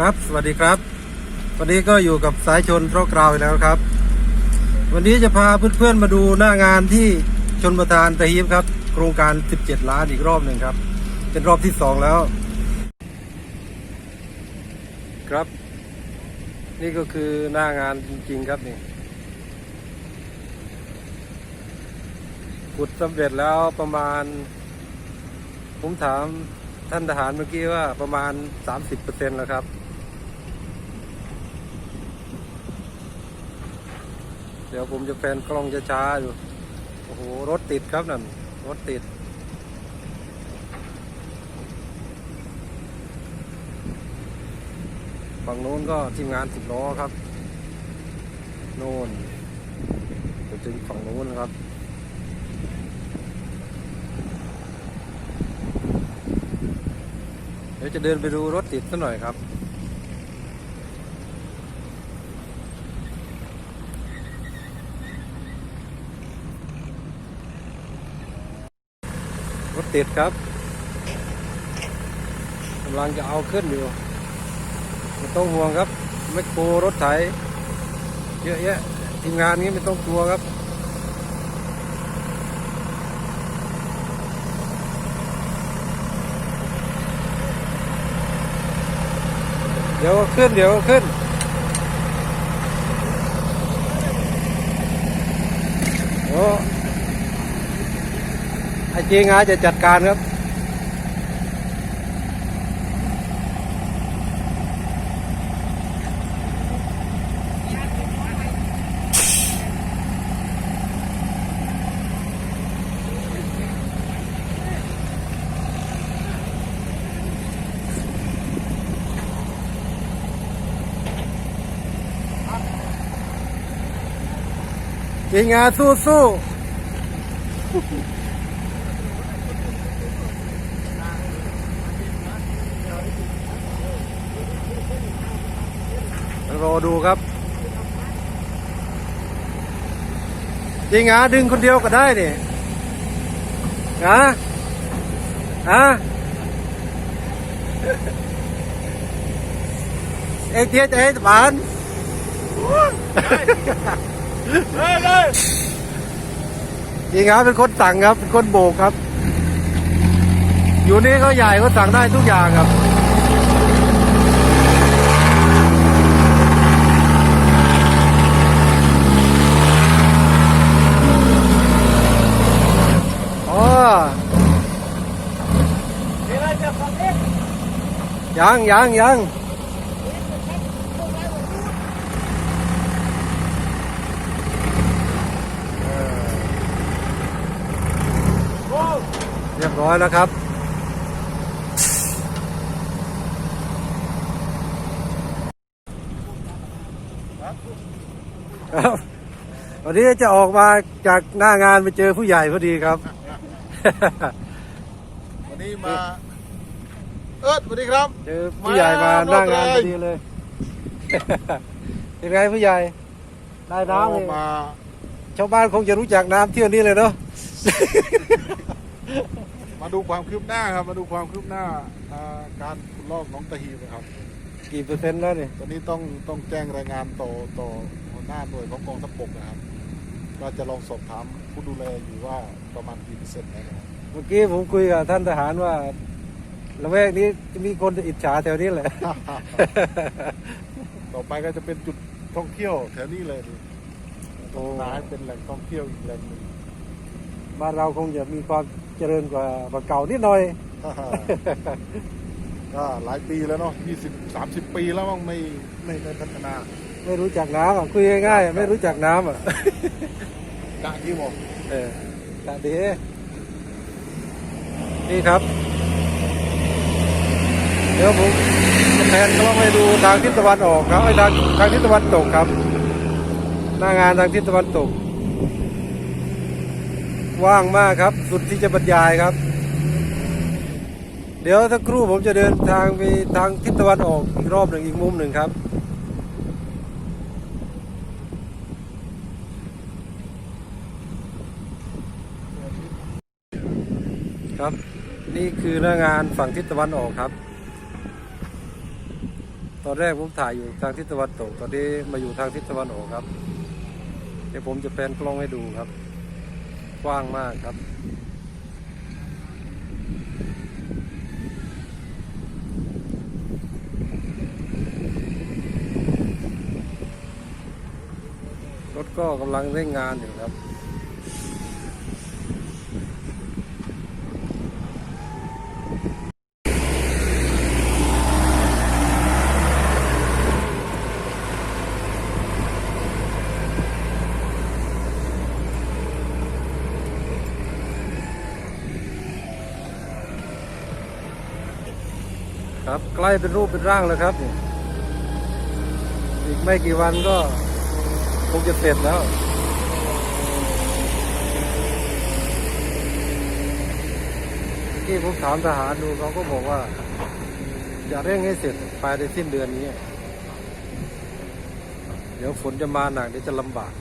ครับ สวัสดีครับ วันนี้ก็อยู่กับสายชนเพราะกราวอีกแล้วครับ วันนี้จะพาเพื่อนๆมาดูหน้างานที่ชนประทานตะฮีบครับ โครงการ 17 ล้านอีกรอบหนึ่งครับ เป็นรอบที่สองแล้ว ครับ นี่ก็คือหน้างานจริงๆครับนี่ขุดสำเร็จแล้วประมาณ ผมถามท่านทหารเมื่อกี้ว่าประมาณ 30%แล้วครับ เดี๋ยวผมจะแฟนกล้องจะช้าๆอยู่ โอ้โห รถติดครับนั่น รถติด ฝั่งโน้นก็ทีมงานสิบล้อครับ โน่นไปถึงฝั่งโน้นครับเดี๋ยวจะเดินไปดูรถติดสักหน่อยครับ รถติดครับกำลังจะเอาขึ้นอยู่ไม่ต้องห่วงครับแมคโครรถไถเยอะแยะทีมงานนี้ไม่ต้องกลัวครับเดี๋ยวขึ้นเดี๋ยวขึ้น โอ้ ไอ้จริงอาจะจัดการครับจริงอาสู้สู้ รอดูครับจริงอาดึงคนเดียวก็ได้นี่อะอะเอ็กเทียเอ็กบานจริงครับเป็นคนสั่งครับ เป็นคนโบกครับ อยู่นี่เขาใหญ่เขาสั่งได้ทุกอย่างครับ อ๋อ ยังยังยังเรียบร้อยแล้วครับครับวันนี้จะออกมาจากหน้างานไปเจอผู้ใหญ่พอดีครับ วันนี้มา เอิร์ดสวัสดีครับ เจอผู้ใหญ่มาหน้างานพอดีเลย เป็นไงผู้ใหญ่ ได้น้ำเลยมาชาวบ้านคงจะรู้จักน้ำเที่ยวนี้เลยเนาะ มาดูความคืบหน้าครับ มาดูความคืบหน้าอ่าการขุดลอกหน้องตะฮีนะครับ กี่เปอร์เซ็นต์แล้วเนี่ยตอนนี้ต้องต้องแจ้งรายงานต่อต่อหัวหน้าหน่วยของกองทัพบกนะครับก็จะลองสอบถามผู้ดูแลอยู่ว่าประมาณกี่เปอร์เซ็นต์นะครับ เมื่อกี้ผมคุยกับท่านทหารว่า ละแวกนี้จะมีคนอิจฉาแถวนี้แหละ ต่อไปก็จะเป็นจุดท่องเที่ยวแถวนี้เลยโอ้นาให้เป็นแหล่งท่องเที่ยวอีกแหล่งหนึ่งบ้านเราคงจะมีความเจริญกว่าบ้านเก่านิดหน่อย ก็หลายปีแล้วเนาะยี่สิบสามสิบปีแล้วมั้งไม่ไม่ได้พัฒนา ไม่รู้จักน้ำอะคุยง่ายๆไม่รู้จักน้ำอะกะที่บอกเออตาดีนี่ครับเดี๋ยวผมแทนก็ต้องไปดูทางทิศตะวันออกครับไอ้ทางทางทิศตะวันตกครับ หน้างานทางทิศตะวันตก ว่างมากครับ สุดที่จะบรรยายครับ เดี๋ยวสักครู่ผมจะเดินทางไปทางทิศตะวันออกอีกรอบหนึ่งอีกมุมหนึ่งครับครับนี่คือหน้างานฝั่งทิศตะวันออกครับ ตอนแรกผมถ่ายอยู่ทางทิศตะวันตก ตอนนี้มาอยู่ทางทิศตะวันออกครับ เดี๋ยวผมจะแปลนกล้องให้ดูครับ กว้างมากครับ รถก็กำลังเร่งงานอยู่ครับ ครับใกล้เป็นรูปเป็นร่างแล้วครับนี่อีกไม่กี่วันก็คงจะเสร็จแล้วเมื่อกี้ผมถามทหารดูเขาก็บอกว่า จะเร่งให้เสร็จภายในสิ้นเดือนนี้ เดี๋ยวฝนจะมาหนักเดี๋ยวจะลำบาก